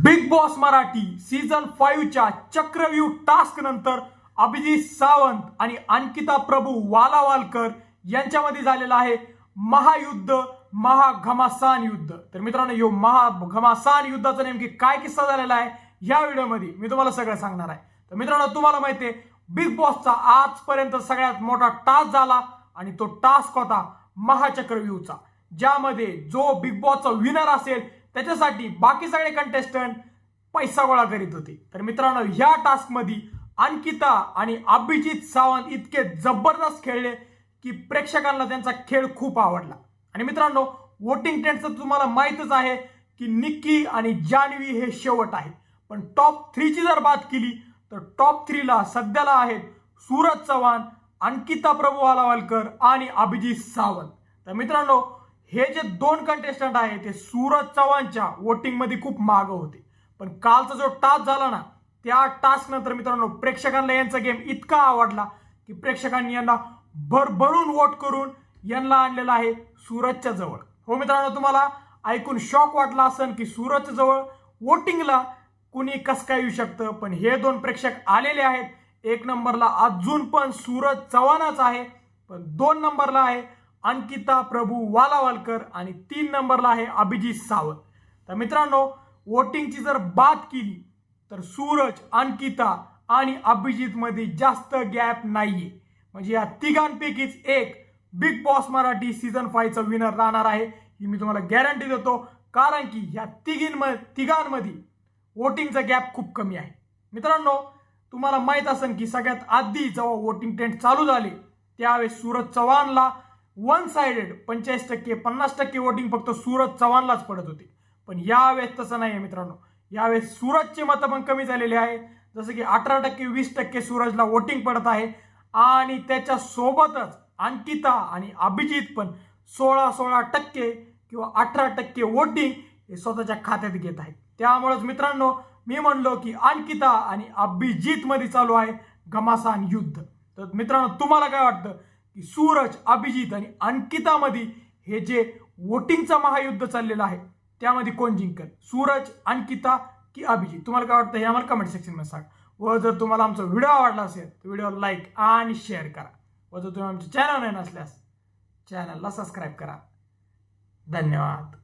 Big boss Marathi season फाईव्हच्या चक्रव्यूह task नंतर अभिजित सावंत आणि अंकिता प्रभू वालावालकर यांच्यामध्ये झालेलं आहे महायुद्ध महाघमासान युद्ध. तर मित्रांनो यो महाघमासान युद्धाचा नेमकी काय किस्सा झालेला आहे या व्हिडिओमध्ये मी तुम्हाला सगळं सांगणार आहे. तर मित्रांनो तुम्हाला माहिती आहे बिग बॉसचा आजपर्यंत सगळ्यात मोठा टास्क झाला आणि तो टास्क होता महाचक्रव्यूहचा. ज्यामध्ये जो बिग बॉसचा विनर असेल त्याच्यासाठी बाकी सगळे कंटेस्टंट पैसा गोळा करीत होते. तर मित्रांनो ह्या टास्कमध्ये अंकिता आणि अभिजित सावंत इतके जबरदस्त खेळले की प्रेक्षकांना त्यांचा खेळ खूप आवडला. आणि मित्रांनो वोटिंग टेंटचं तुम्हाला माहीतच आहे की निक्की आणि जान्हवी हे शेवट आहे पण टॉप थ्रीची जर बात केली तर टॉप थ्रीला सध्याला आहेत सूरज चव्हाण अंकिता प्रभू आलावालकर आणि अभिजित सावंत. तर मित्रांनो हे जे दोन कंटेस्टंट आहे ते सूरज चव्हाणच्या वोटिंगमध्ये खूप मागं होते. पण कालचा जो टास्क झाला ना त्या टास्क नंतर मित्रांनो प्रेक्षकांना यांचा गेम इतका आवडला की प्रेक्षकांनी यांना भरभरून वोट करून यांना आणलेला आहे सूरजच्या जवळ. हो मित्रांनो तुम्हाला ऐकून शॉक वाटला असेल की सूरजच्या जवळ वोटिंगला कुणी कसं काय येऊ शकतं? पण हे दोन प्रेक्षक आलेले आहेत. एक नंबरला अजून पण सूरज चव्हाणच आहे. पण दोन नंबरला आहे अंकिता प्रभू वालावालकर आणि तीन नंबरला आहे अभिजित सावंत. तर मित्रांनो वोटिंगची जर बात केली तर सूरज अंकिता आणि अभिजितमध्ये जास्त गॅप नाहीये. म्हणजे या तिघांपैकीच एक बिग बॉस मराठी सीझन फायचा विनर राहणार आहे ही मी तुम्हाला गॅरंटी देतो. कारण की ह्या तिघींम तिघांमध्ये वोटिंगचा गॅप खूप कमी आहे. मित्रांनो तुम्हाला माहीत असेल की सगळ्यात आधी जेव्हा वोटिंग टेंट चालू झाले त्यावेळेस सूरज चव्हाणला वन साइडेड पंचेचाळीस टक्के पन्नास टक्के वोटिंग फक्त सूरज चव्हाणलाच पडत होती. पण यावेळेस तसं नाही आहे मित्रांनो. यावेळेस सूरजचे मतं पण कमी झालेले आहे. जसं की अठरा टक्के वीस टक्के सूरजला वोटिंग पडत आहे. आणि त्याच्या सोबतच अंकिता आणि अभिजित पण सोळा सोळा टक्के किंवा अठरा टक्के वोटिंग हे स्वतःच्या खात्यात घेत आहेत. त्यामुळेच मित्रांनो मी म्हणलो की अंकिता आणि अभिजित मध्ये चालू आहे घमासान युद्ध. तर मित्रांनो तुम्हाला काय वाटतं? की सूरज अभिजित आणि अंकितामध्ये हे जे वोटिंगचं महायुद्ध चाललेलं आहे त्यामध्ये कोण जिंकल? सूरज अंकिता की अभिजित? तुम्हाला काय वाटतं हे आम्हाला कमेंट सेक्शनमध्ये सांग. व जर तुम्हाला आमचा व्हिडिओ आवडला असेल तर व्हिडिओ लाईक आणि शेअर करा. व जर तुम्ही आमचे चॅनल नाही नसल्यास चॅनलला सबस्क्राईब करा. धन्यवाद.